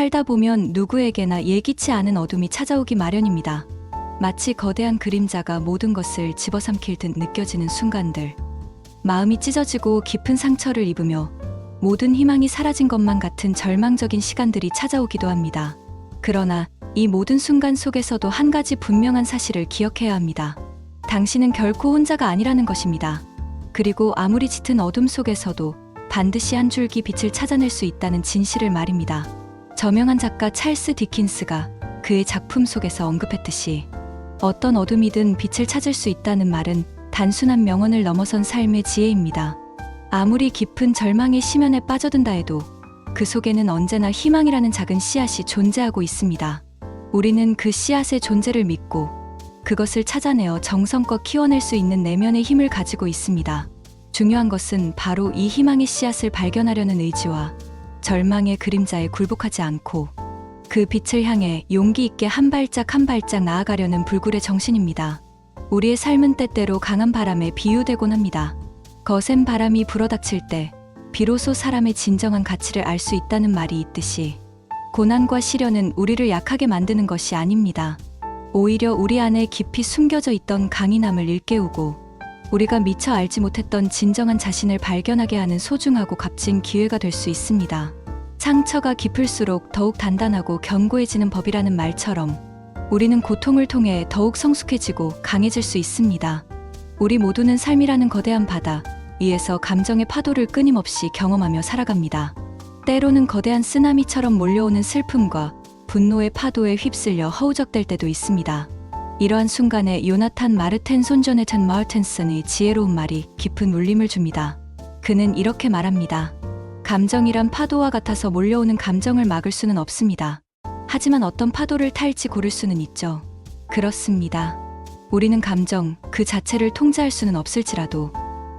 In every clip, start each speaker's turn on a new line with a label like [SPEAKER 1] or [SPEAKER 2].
[SPEAKER 1] 살다 보면 누구에게나 예기치 않은 어둠이 찾아오기 마련입니다. 마치 거대한 그림자가 모든 것을 집어삼킬 듯 느껴지는 순간들. 마음이 찢어지고 깊은 상처를 입으며 모든 희망이 사라진 것만 같은 절망적인 시간들이 찾아오기도 합니다. 그러나 이 모든 순간 속에서도 한 가지 분명한 사실을 기억해야 합니다. 당신은 결코 혼자가 아니라는 것입니다. 그리고 아무리 짙은 어둠 속에서도 반드시 한 줄기 빛을 찾아낼 수 있다는 진실을 말입니다. 저명한 작가 찰스 디킨스가 그의 작품 속에서 언급했듯이 어떤 어둠이든 빛을 찾을 수 있다는 말은 단순한 명언을 넘어선 삶의 지혜입니다. 아무리 깊은 절망의 심연에 빠져든다 해도 그 속에는 언제나 희망이라는 작은 씨앗이 존재하고 있습니다. 우리는 그 씨앗의 존재를 믿고 그것을 찾아내어 정성껏 키워낼 수 있는 내면의 힘을 가지고 있습니다. 중요한 것은 바로 이 희망의 씨앗을 발견하려는 의지와 절망의 그림자에 굴복하지 않고 그 빛을 향해 용기 있게 한 발짝 한 발짝 나아가려는 불굴의 정신입니다. 우리의 삶은 때때로 강한 바람에 비유되곤 합니다. 거센 바람이 불어닥칠 때 비로소 사람의 진정한 가치를 알 수 있다는 말이 있듯이 고난과 시련은 우리를 약하게 만드는 것이 아닙니다. 오히려 우리 안에 깊이 숨겨져 있던 강인함을 일깨우고 우리가 미처 알지 못했던 진정한 자신을 발견하게 하는 소중하고 값진 기회가 될 수 있습니다. 상처가 깊을수록 더욱 단단하고 견고해지는 법이라는 말처럼 우리는 고통을 통해 더욱 성숙해지고 강해질 수 있습니다. 우리 모두는 삶이라는 거대한 바다 위에서 감정의 파도를 끊임없이 경험하며 살아갑니다. 때로는 거대한 쓰나미처럼 몰려오는 슬픔과 분노의 파도에 휩쓸려 허우적될 때도 있습니다. 이러한 순간에 요나탄 마르텐 손조네탄 마르텐슨의 지혜로운 말이 깊은 울림을 줍니다. 그는 이렇게 말합니다. 감정이란 파도와 같아서 몰려오는 감정을 막을 수는 없습니다. 하지만 어떤 파도를 탈지 고를 수는 있죠. 그렇습니다. 우리는 감정 그 자체를 통제할 수는 없을지라도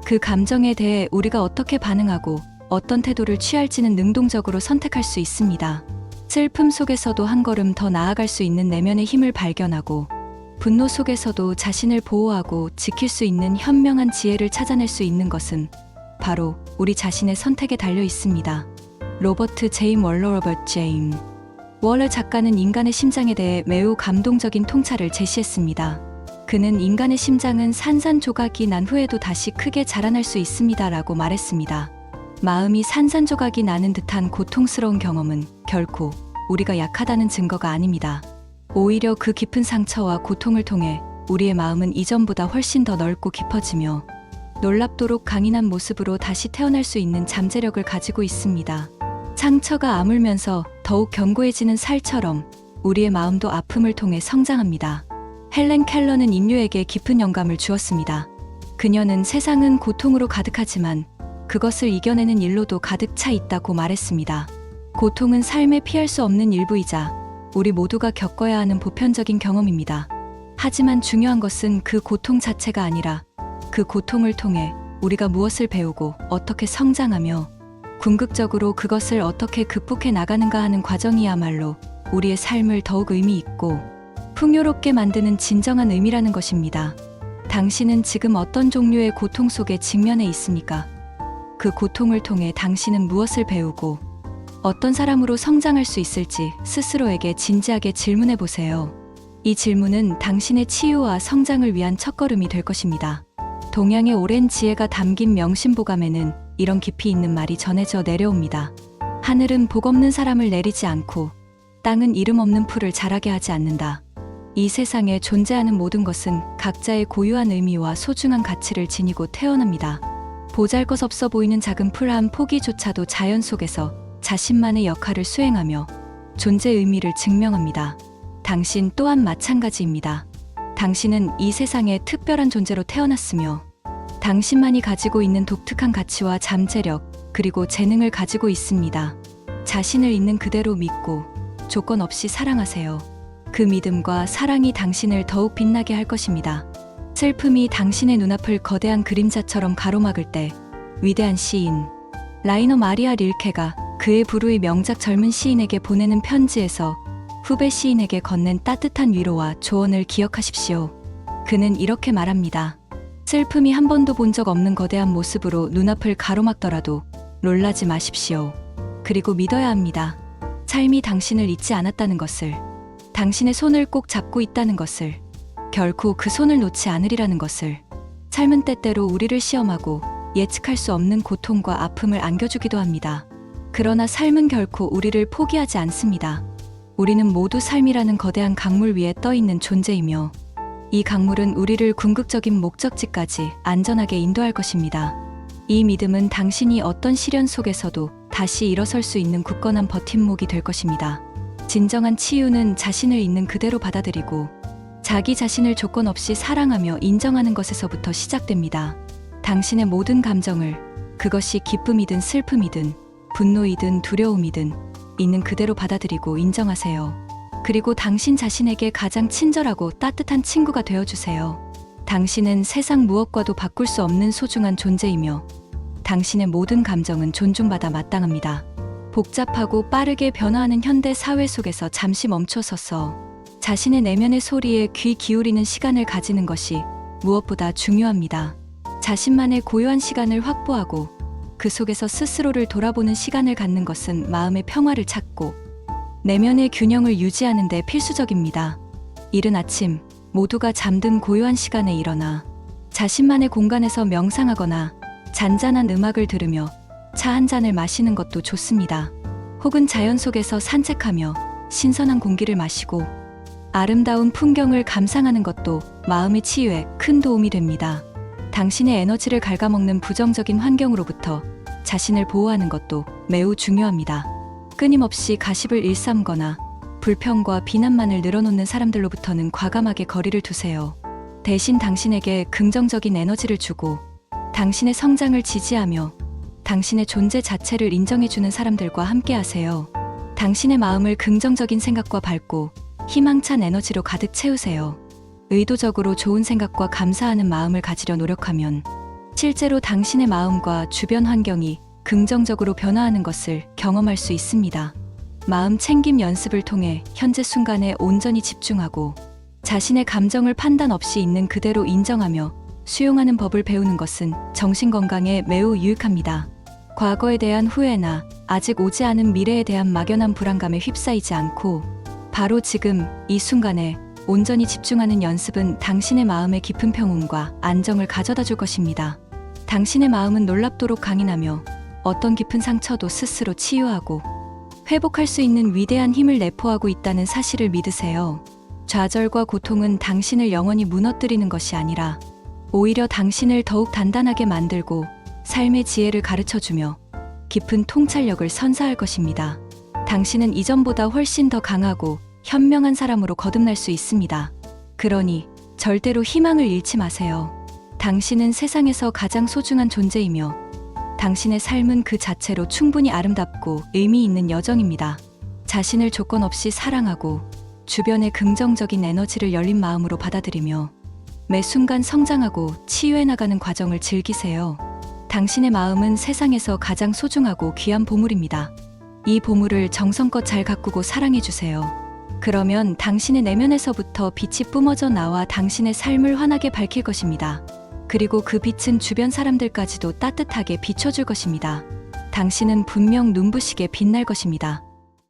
[SPEAKER 1] 그 감정에 대해 우리가 어떻게 반응하고 어떤 태도를 취할지는 능동적으로 선택할 수 있습니다. 슬픔 속에서도 한 걸음 더 나아갈 수 있는 내면의 힘을 발견하고 분노 속에서도 자신을 보호하고 지킬 수 있는 현명한 지혜를 찾아낼 수 있는 것은 바로 우리 자신의 선택에 달려 있습니다. 로버트 제임 월러 로버트 제임 월러 작가는 인간의 심장에 대해 매우 감동적인 통찰을 제시했습니다. 그는 인간의 심장은 산산조각이 난 후에도 다시 크게 자라날 수 있습니다라고 말했습니다. 마음이 산산조각이 나는 듯한 고통스러운 경험은 결코 우리가 약하다는 증거가 아닙니다. 오히려 그 깊은 상처와 고통을 통해 우리의 마음은 이전보다 훨씬 더 넓고 깊어지며 놀랍도록 강인한 모습으로 다시 태어날 수 있는 잠재력을 가지고 있습니다. 상처가 아물면서 더욱 견고해지는 살처럼 우리의 마음도 아픔을 통해 성장합니다. 헬렌 켈러는 인류에게 깊은 영감을 주었습니다. 그녀는 세상은 고통으로 가득하지만 그것을 이겨내는 일로도 가득 차 있다고 말했습니다. 고통은 삶에 피할 수 없는 일부이자 우리 모두가 겪어야 하는 보편적인 경험입니다. 하지만 중요한 것은 그 고통 자체가 아니라 그 고통을 통해 우리가 무엇을 배우고 어떻게 성장하며 궁극적으로 그것을 어떻게 극복해 나가는가 하는 과정이야말로 우리의 삶을 더욱 의미 있고 풍요롭게 만드는 진정한 의미라는 것입니다. 당신은 지금 어떤 종류의 고통 속에 직면해 있습니까? 그 고통을 통해 당신은 무엇을 배우고 어떤 사람으로 성장할 수 있을지 스스로에게 진지하게 질문해 보세요. 이 질문은 당신의 치유와 성장을 위한 첫걸음이 될 것입니다. 동양의 오랜 지혜가 담긴 명심보감에는 이런 깊이 있는 말이 전해져 내려옵니다. 하늘은 복 없는 사람을 내리지 않고 땅은 이름 없는 풀을 자라게 하지 않는다. 이 세상에 존재하는 모든 것은 각자의 고유한 의미와 소중한 가치를 지니고 태어납니다. 보잘 것 없어 보이는 작은 풀 한 포기조차도 자연 속에서 자신만의 역할을 수행하며 존재 의미를 증명합니다. 당신 또한 마찬가지입니다. 당신은 이 세상에 특별한 존재로 태어났으며 당신만이 가지고 있는 독특한 가치와 잠재력 그리고 재능을 가지고 있습니다. 자신을 있는 그대로 믿고 조건 없이 사랑하세요. 그 믿음과 사랑이 당신을 더욱 빛나게 할 것입니다. 슬픔이 당신의 눈앞을 거대한 그림자처럼 가로막을 때 위대한 시인 라이너 마리아 릴케가 그의 부르의 명작 젊은 시인에게 보내는 편지에서 후배 시인에게 건넨 따뜻한 위로와 조언을 기억하십시오. 그는 이렇게 말합니다. 슬픔이 한 번도 본 적 없는 거대한 모습으로 눈앞을 가로막더라도 놀라지 마십시오. 그리고 믿어야 합니다. 삶이 당신을 잊지 않았다는 것을, 당신의 손을 꼭 잡고 있다는 것을, 결코 그 손을 놓지 않으리라는 것을, 삶은 때때로 우리를 시험하고 예측할 수 없는 고통과 아픔을 안겨주기도 합니다. 그러나 삶은 결코 우리를 포기하지 않습니다. 우리는 모두 삶이라는 거대한 강물 위에 떠 있는 존재이며, 이 강물은 우리를 궁극적인 목적지까지 안전하게 인도할 것입니다. 이 믿음은 당신이 어떤 시련 속에서도 다시 일어설 수 있는 굳건한 버팀목이 될 것입니다. 진정한 치유는 자신을 있는 그대로 받아들이고 자기 자신을 조건 없이 사랑하며 인정하는 것에서부터 시작됩니다. 당신의 모든 감정을 그것이 기쁨이든 슬픔이든 분노이든 두려움이든 있는 그대로 받아들이고 인정하세요. 그리고 당신 자신에게 가장 친절하고 따뜻한 친구가 되어주세요. 당신은 세상 무엇과도 바꿀 수 없는 소중한 존재이며 당신의 모든 감정은 존중받아 마땅합니다. 복잡하고 빠르게 변화하는 현대 사회 속에서 잠시 멈춰서서 자신의 내면의 소리에 귀 기울이는 시간을 가지는 것이 무엇보다 중요합니다. 자신만의 고요한 시간을 확보하고 그 속에서 스스로를 돌아보는 시간을 갖는 것은 마음의 평화를 찾고 내면의 균형을 유지하는 데 필수적입니다. 이른 아침 모두가 잠든 고요한 시간에 일어나 자신만의 공간에서 명상하거나 잔잔한 음악을 들으며 차 한 잔을 마시는 것도 좋습니다. 혹은 자연 속에서 산책하며 신선한 공기를 마시고 아름다운 풍경을 감상하는 것도 마음의 치유에 큰 도움이 됩니다. 당신의 에너지를 갉아먹는 부정적인 환경으로부터 자신을 보호하는 것도 매우 중요합니다. 끊임없이 가십을 일삼거나 불평과 비난만을 늘어놓는 사람들로부터는 과감하게 거리를 두세요. 대신 당신에게 긍정적인 에너지를 주고 당신의 성장을 지지하며 당신의 존재 자체를 인정해주는 사람들과 함께 하세요. 당신의 마음을 긍정적인 생각과 밝고 희망찬 에너지로 가득 채우세요. 의도적으로 좋은 생각과 감사하는 마음을 가지려 노력하면 실제로 당신의 마음과 주변 환경이 긍정적으로 변화하는 것을 경험할 수 있습니다. 마음 챙김 연습을 통해 현재 순간에 온전히 집중하고 자신의 감정을 판단 없이 있는 그대로 인정하며 수용하는 법을 배우는 것은 정신 건강에 매우 유익합니다. 과거에 대한 후회나 아직 오지 않은 미래에 대한 막연한 불안감에 휩싸이지 않고 바로 지금 이 순간에 온전히 집중하는 연습은 당신의 마음의 깊은 평온과 안정을 가져다 줄 것입니다. 당신의 마음은 놀랍도록 강인하며 어떤 깊은 상처도 스스로 치유하고 회복할 수 있는 위대한 힘을 내포하고 있다는 사실을 믿으세요. 좌절과 고통은 당신을 영원히 무너뜨리는 것이 아니라 오히려 당신을 더욱 단단하게 만들고 삶의 지혜를 가르쳐 주며 깊은 통찰력을 선사할 것입니다. 당신은 이전보다 훨씬 더 강하고 현명한 사람으로 거듭날 수 있습니다. 그러니 절대로 희망을 잃지 마세요. 당신은 세상에서 가장 소중한 존재이며 당신의 삶은 그 자체로 충분히 아름답고 의미 있는 여정입니다. 자신을 조건 없이 사랑하고 주변의 긍정적인 에너지를 열린 마음으로 받아들이며 매 순간 성장하고 치유해 나가는 과정을 즐기세요. 당신의 마음은 세상에서 가장 소중하고 귀한 보물입니다. 이 보물을 정성껏 잘 가꾸고 사랑해 주세요. 그러면 당신의 내면에서부터 빛이 뿜어져 나와 당신의 삶을 환하게 밝힐 것입니다. 그리고 그 빛은 주변 사람들까지도 따뜻하게 비춰줄 것입니다. 당신은 분명 눈부시게 빛날 것입니다.